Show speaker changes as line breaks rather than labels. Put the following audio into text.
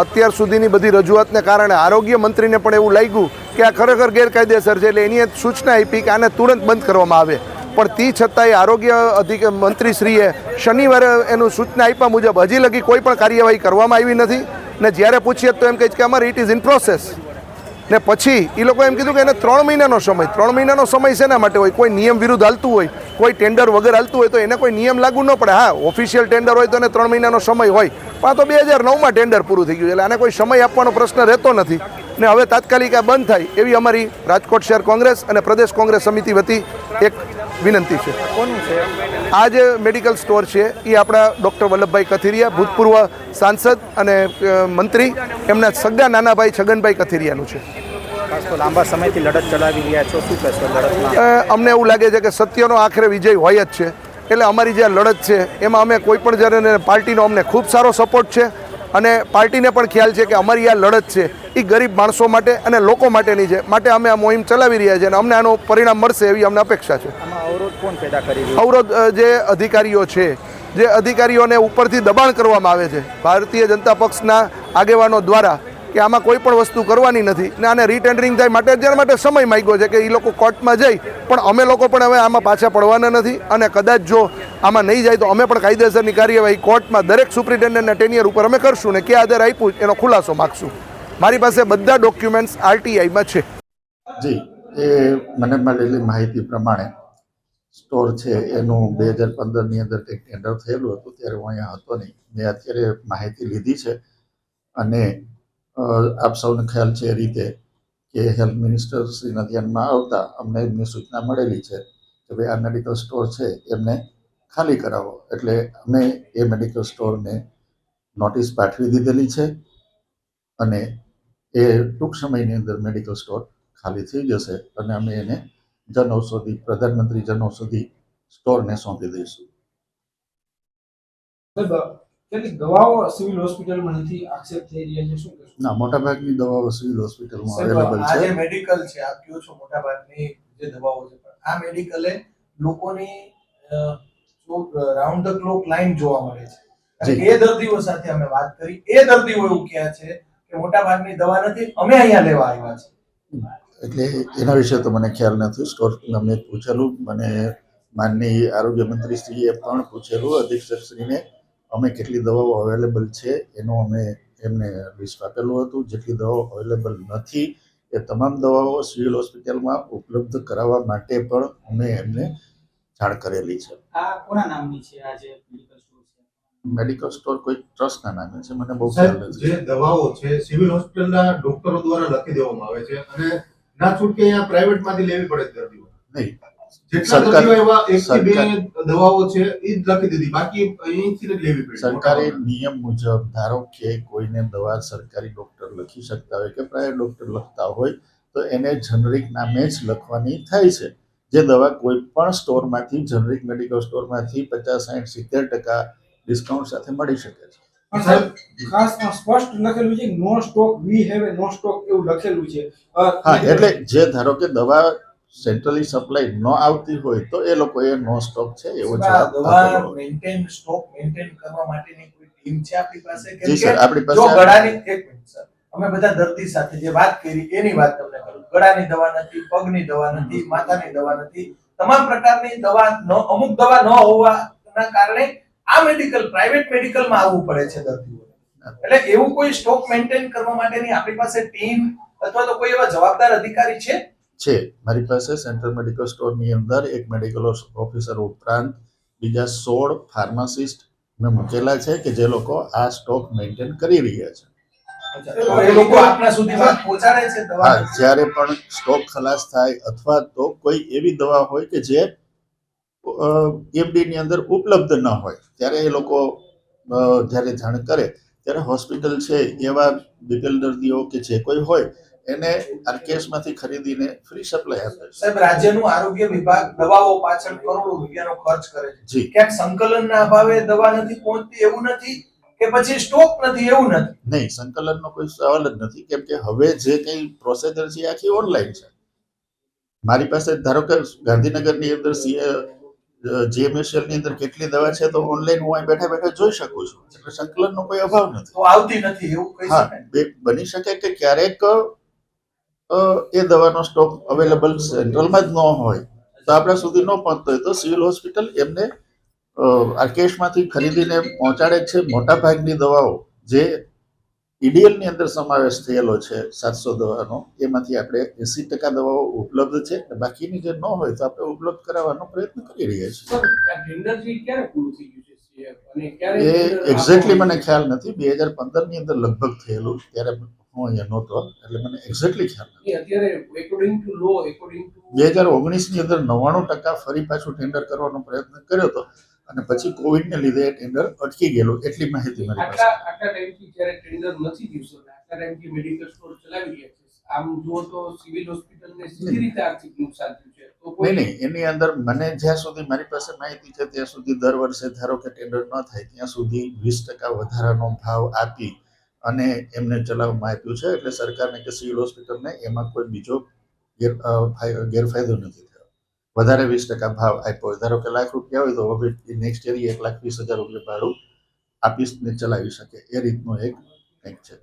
અત્યાર સુધીની બધી રજૂઆતને કારણે આરોગ્ય મંત્રીને પણ એવું લાગ્યું કે આ ખરેખર ગેરકાયદેસર છે એટલે એની સૂચના આપી કે આને તુરંત બંધ કરવામાં આવે. પણ તે છતાંય આરોગ્ય અધિક મંત્રીશ્રીએ શનિવારે એનું સૂચના આપ્યા મુજબ હજી લગી કોઈ પણ કાર્યવાહી કરવામાં આવી નથી. ને જ્યારે પૂછીએ તો એમ કહે છે કે અમારે ઇટ ઇઝ ઇન પ્રોસેસ ને પછી એ લોકો એમ કીધું કે એને ત્રણ મહિનાનો સમય, ત્રણ મહિનાનો સમય શેના માટે હોય? કોઈ નિયમ વિરુદ્ધ હાલતું હોય, કોઈ ટેન્ડર વગર હાલતું હોય તો એને કોઈ નિયમ લાગુ ન પડે. હા ઓફિશિયલ ટેન્ડર હોય તો એને ત્રણ મહિનાનો સમય હોય. પણ તો બે હજાર નવમાં ટેન્ડર પૂરું થઈ ગયું એટલે આને કોઈ સમય આપવાનો પ્રશ્ન રહેતો નથી. ને હવે તાત્કાલિક આ બંધ થાય એવી અમારી રાજકોટ શહેર કોંગ્રેસ અને પ્રદેશ કોંગ્રેસ સમિતિ વતી એક વિનંતી છે. આ જે મેડિકલ સ્ટોર છે એ આપણા ડૉક્ટર વલ્લભભાઈ કથિરિયા ભૂતપૂર્વ સાંસદ અને મંત્રી એમના સગા નાનાભાઈ છગનભાઈ કથિરિયાનું છે.
લાંબા સમયથી લડત ચલાવી રહ્યા છો. શું કહેશો લડતમાં?
અમને એવું લાગે છે કે સત્યનો આખરે વિજય હોય જ છે. એટલે અમારી જે આ લડત છે એમાં અમે કોઈ પણ જ્યારે પાર્ટીનો અમને ખૂબ સારો સપોર્ટ છે. અને પાર્ટીને પણ ખ્યાલ છે કે અમારી આ લડત છે એ ગરીબ માણસો માટે અને લોકો માટેની છે. માટે અમે આ મોહિમ ચલાવી રહ્યા છીએ અને અમને આનું પરિણામ મળશે એવી અમને અપેક્ષા છે.
આમાં અવરોધ કોણ પેદા કરી
અવરોધ જે અધિકારીઓ છે જે અધિકારીઓને ઉપરથી દબાણ કરવામાં આવે છે. ભારતીય જનતા પક્ષના આગેવાનો દ્વારા કે આમાં કોઈ પણ વસ્તુ કરવાની નથી. ને આને રીટેન્ડરિંગ થાય માટે જેના માટે સમય માગ્યો છે કે એ લોકો કોર્ટમાં જઈ, પણ અમે લોકો પણ હવે આમાં પાછા પડવાના નથી. અને કદાચ જો આમાં નહીં જાય તો અમે પણ કાયદેસરની કાર્યવાહી કોર્ટમાં દરેક સુપ્રિન્ટેન્ડન્ટના ટેનિયર ઉપર અમે કરશું ને કે આધાર આપ્યું એનો ખુલાસો માગશું. મારી પાસે બધા ડોક્યુમેન્ટ્સ આરટીઆઈમાં છે.
જી, એ મને મળેલી માહિતી પ્રમાણે સ્ટોર છે, એનું બે હજાર પંદરની અંદર કંઈક ટેન્ડર થયેલું હતું, ત્યારે હું અહીંયા હતો નહીં. મેં અત્યારે માહિતી લીધી છે અને આપ સૌને ખ્યાલ છે એ રીતે કે હેલ્થ મિનિસ્ટરશ્રીના ધ્યાનમાં આવતા અમને એમની સૂચના મળેલી છે કે ભાઈ આ મેડિકલ સ્ટોર છે એમને ખાલી કરાવો. એટલે અમે એ મેડિકલ સ્ટોરને નોટિસ પાઠવી દીધેલી છે અને એ ટૂંક સમયની અંદર મેડિકલ સ્ટોર ખાલી થઈ જશે અને અમે એને જન ઔષધિ પ્રધાનમંત્રી જન ઔષધિ સ્ટોરને સોંપી દઈશું.
સાહેબ, કેટલીક દવાઓ સિવિલ હોસ્પિટલમાં નથી આક્ષેપ થઈ રહ્યા છે શું
ના મોટાભાગની દવાઓ સિવિલ હોસ્પિટલમાં અવેલેબલ
આ જે મેડિકલ છે આપ કયો છો મોટા ભાગની જે દવાઓ છે પણ આ મેડિકલે લોકોની રાઉન્ડ ધ ક્લોક લાઈન જોવા મળે છે. એ દર્દીઓ સાથે અમે વાત કરી. એ દર્દીઓ એવું કહે છે કે મોટા ભાગની દવા નથી અમે અહીંયા લેવા આવ્યા છે
એટલે એના વિશે તો મને ખ્યાલ નથી. સ્ટોર અમને પૂછેલું મને માનની આરોગ્ય મંત્રી શ્રીએ પણ પૂછેલું અધિક્ષકશ્રીને અમે કેટલી દવાઓ અવેલેબલ છે એનું અમે એમને લિસ્ટ આપેલું હતું. જેટલી દવાઓ અવેલેબલ નથી એ તમામ દવાઓ સિવિલ હોસ્પિટલમાં ઉપલબ્ધ કરાવવા માટે પણ અમે એમને જાણ કરેલી છે.
આ કોના નામની છે? આ જે મેડિકલ સ્ટોર છે?
કોઈ ટ્રસ્ટના નામે છે મને બહુ ખ્યાલ નથી.
જે દવાઓ છે સિવિલ હોસ્પિટલના ડોક્ટરો દ્વારા લખી દેવામાં આવે છે અને ના છૂટકે અહીંયા પ્રાઇવેટમાંથી લેવી પડે દર્દીઓ.
નહીં. સરકાર-
એવા એક થી બે
સરકાર-
દવાઓ છે એ જ લખી દીધી. બાકી અહીંથી જ લેવી પડી.
સરકારી નિયમ મુજબ ધારો કે કોઈને દવા સરકારી ડોક્ટર લખી શકતા હોય કે પ્રાઇવેટ ડોક્ટર લખતા હોય તો એને જનરિક નામે જ લખવાની થાય છે. જે દવા કોઈ પણ સ્ટોરમાંથી જનરિક મેડિકલ સ્ટોરમાંથી પચાસ સાઠ સિત્તેર ટકા ડિસ્કાઉન્ટ સાથે મળી શકે છે.
પણ સાહેબ ખાસ સ્પષ્ટ લખેલું છે no stock we have no stock એવું લખેલું છે.
હા એટલે જે ધારો કે દવા સેન્ટ્રલી સપ્લાય ન આવતી હોય તો એ લોકો એ નો સ્ટોક છે એવો જવાબ
દવા મેન્ટેન સ્ટોક મેન્ટેન કરવા માટેની કોઈ ટીમ છે આપણી પાસે? કે
જી સર આપણી
જો ગળાની એક મિનિટ સર. અમે બધા દર્દી સાથે જે વાત કરી એની વાત તમને કરું. ગળાની દવા નથી પગની દવા નથી માથાની દવા નથી. તમામ પ્રકારની દવા ન અમુક દવા ન હોવાના કારણે આ મેડિકલ પ્રાઇવેટ મેડિકલમાં આવવું પડે છે દર્દીઓને. એટલે એવું કોઈ સ્ટોક મેન્ટેન કરવા માટેની આપણી પાસે ટીમ અથવા તો કોઈ એવા જવાબદાર અધિકારી છે?
છે. મારી પાસે સેન્ટ્રલ મેડિકલ સ્ટોરની અંદર એક મેડિકલ ઓફિસર ઉપરાંત બીજા સોળ ફાર્માસિસ્ટ મેં મૂકેલા છે કે જે લોકો આ સ્ટોક મેન્ટેન કરી રહ્યા છે. હા જ્યારે પણ સ્ટોક ખલાસ થાય અથવા તો કોઈ એવી દવા હોય કે જે એમડીની અંદર ઉપલબ્ધ ન હોય ત્યારે એ લોકો જ્યારે જાણ કરે ત્યારે હોસ્પિટલ છે એવા બીપીએલ દર્દીઓ કે જે કોઈ હોય એને આરકેએસમાંથી ખરીદીને ફ્રી સપ્લાય આપે છે.
સાહેબ રાજ્યનું આરોગ્ય વિભાગ દવાઓ પાછળ કરોડો રૂપિયાનો ખર્ચ કરે છે. ક્યાંક સંકલનના અભાવે દવા નથી પહોંચતી એવું નથી કે પછી સ્ટોક નથી એવું નથી?
નહીં સંકલનનો કોઈ સવાલ જ નથી કેમ કે હવે જે કંઈ પ્રોસેજર છે આખી ઓનલાઈન છે. મારી પાસે ધારો કે ગાંધીનગરની અંદર સીએ જીએમએસએલની અંદર કેટલી દવા છે તો ઓનલાઈન હું અહીં બેઠા બેઠા જોઈ શકું છું. એટલે સંકલનનો કોઈ અભાવ નથી.
આવતી નથી એવું કહી શકાય
બની શકે કે ક્યારેક એ દવાનો સ્ટોક અવેલેબલ સેન્ટ્રલમાં જ ન હોય તો આપણા સુધી ન પહોંચતો હોય તો સિવિલ હોસ્પિટલ એમને આ કેશમાંથી ખરીદીને પહોંચાડે છે મોટા ભાગની દવાઓ જે EDL ની અંદર સમાવેશ થયેલો છે સાતસો દવાનો એમાંથી આપણે એસી ટકા દવાઓ ઉપલબ્ધ છે બાકીની જે ન હોય તો આપણે ઉપલબ્ધ કરાવવાનો પ્રયત્ન કરી રહ્યા છીએ. એ એક્ઝેક્ટલી મને ખ્યાલ નથી બે હજાર પંદરની અંદર લગભગ થયેલું ત્યારે હું અહીંયા નહોતો. એટલે મને એક્ઝેક્ટલી ખ્યાલ
અત્યારે એકોર્ડિંગ ટુ ટુ
બે હજાર ઓગણીસની અંદર નવ્વાણું ટકા ફરી પાછું ટેન્ડર કરવાનો પ્રયત્ન કર્યો હતો અને પછી કોવિડને લીધે ટેન્ડર અટકી ગયેલું એટલી માહિતી મારી પાસે.
આટલા ટાઈમથી જ્યારે ટેન્ડર નથી સર આટલા ટાઈમથી મેડિકલ સ્ટોર ચલાવી રહ્યા છે. આમ જુઓ તો સિવિલ હોસ્પિટલને સીધી રીતે આર્થિક નુકસાન થયું છે. તો
નહીં નહીં એની અંદર મને જ્યાં સુધી મારી પાસે માહિતી છે ત્યાં સુધી દર વર્ષે ધારો કે ટેન્ડર ન થાય ત્યાં સુધી વીસ ટકા વધારાનો ભાવ આપી અને એમને ચલાવવામાં આપ્યું છે એટલે સરકારને કે સિવિલ હોસ્પિટલને એમાં કોઈ બીજો ગેરફાયદો નથી થયો. વધારે વીસ ટકા ભાવ આપ્યો ધારો કે લાખ રૂપિયા હોય તો હવે નેક્સ્ટ યર એક લાખ વીસ હજાર રૂપિયા ભાડું આપીને ચલાવી શકે. એ રીતનો એક કંઈક છે.